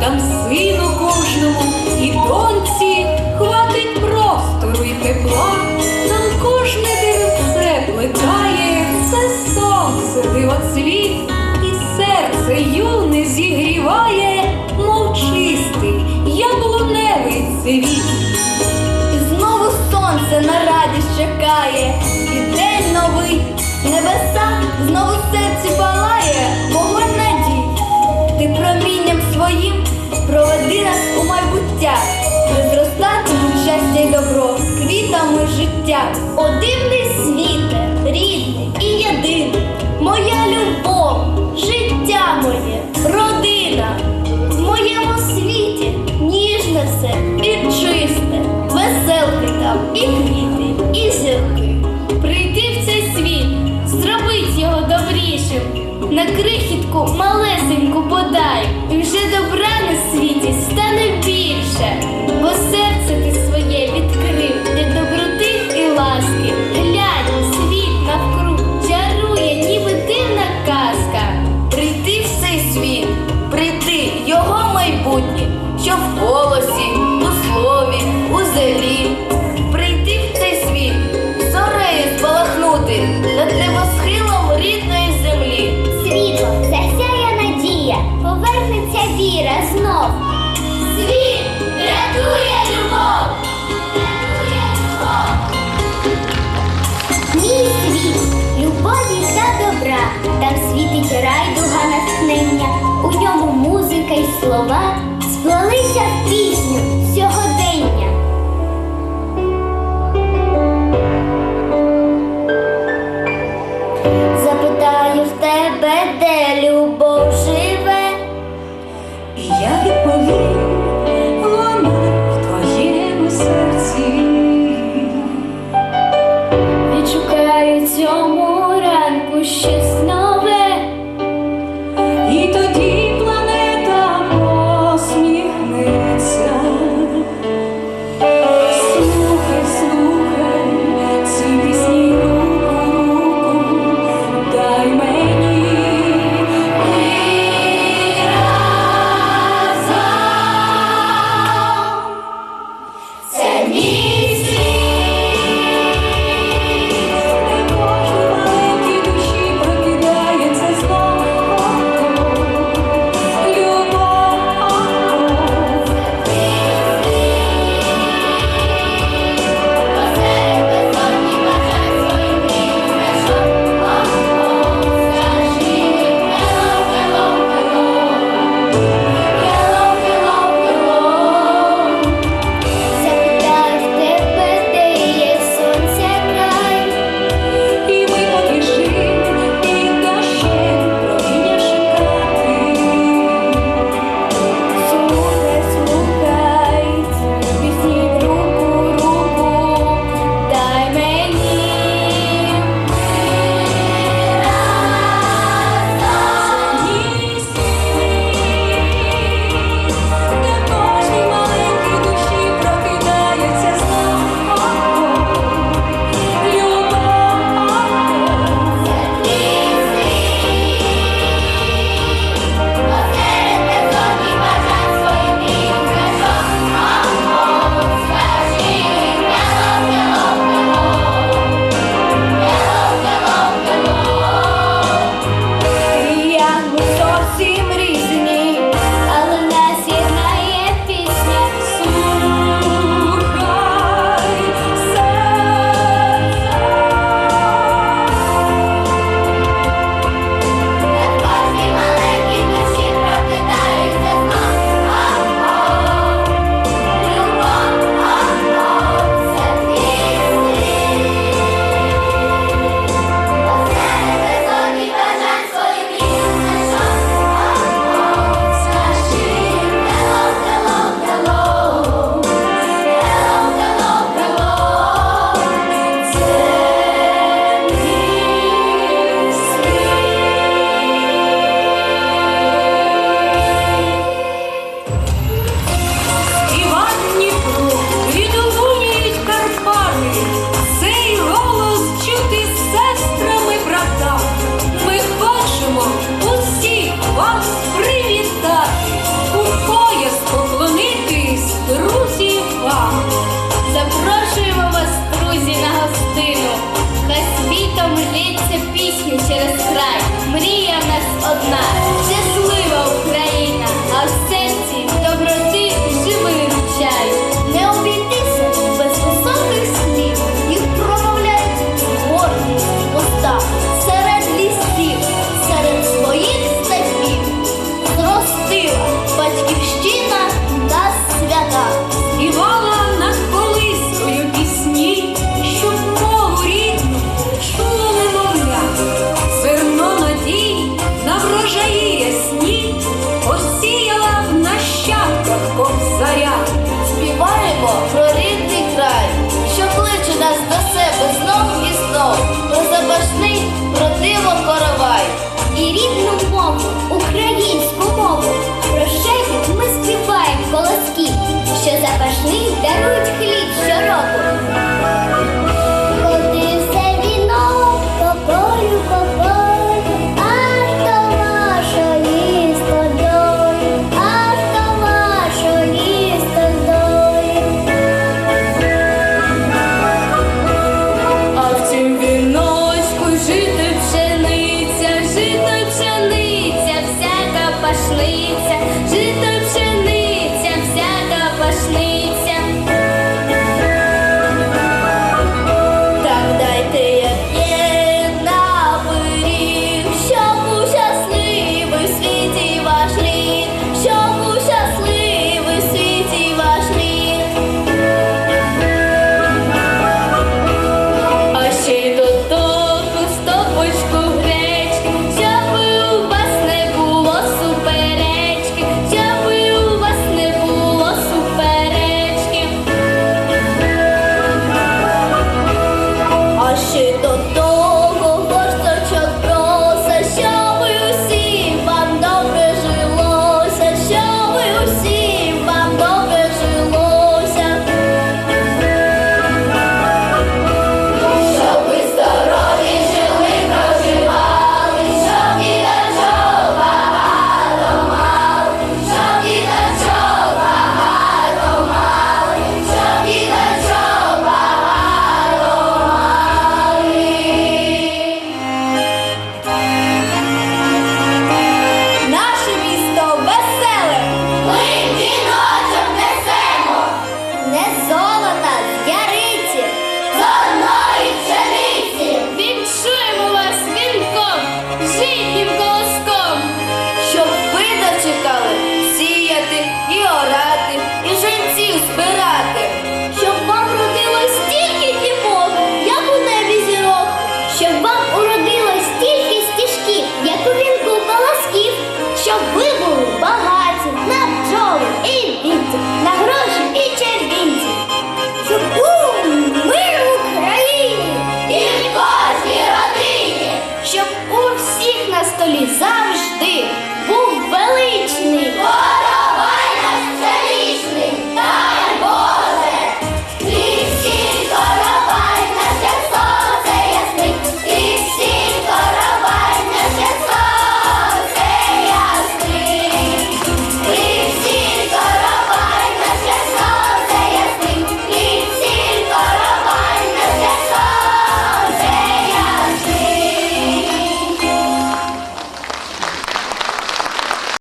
там сину кожному і доньці хватить простору і тепла, нам кожне деревце плекає, це сонце дивоцвіт, і серце юне зігріває, мов чистий яблуневий цвіт. Знову сонце на радість чекає, і день новий, небеса знову серці палає, проведи нас у майбуття, де щастя й добро, квітами життя. О дивний світе, рідний і єдиний, моя любов, життя моє, родина. В моєму світі ніжне все і чисте, веселки там і квіти, і зірки. Прийти в цей світ, зробить його добрішим, на крихітку малесеньку подай, віра знов. Світ рятує любов! Рятує любов! Мій світ, любові та добра, там світить райдуга натхнення, у ньому музика й слова сплелися в пісню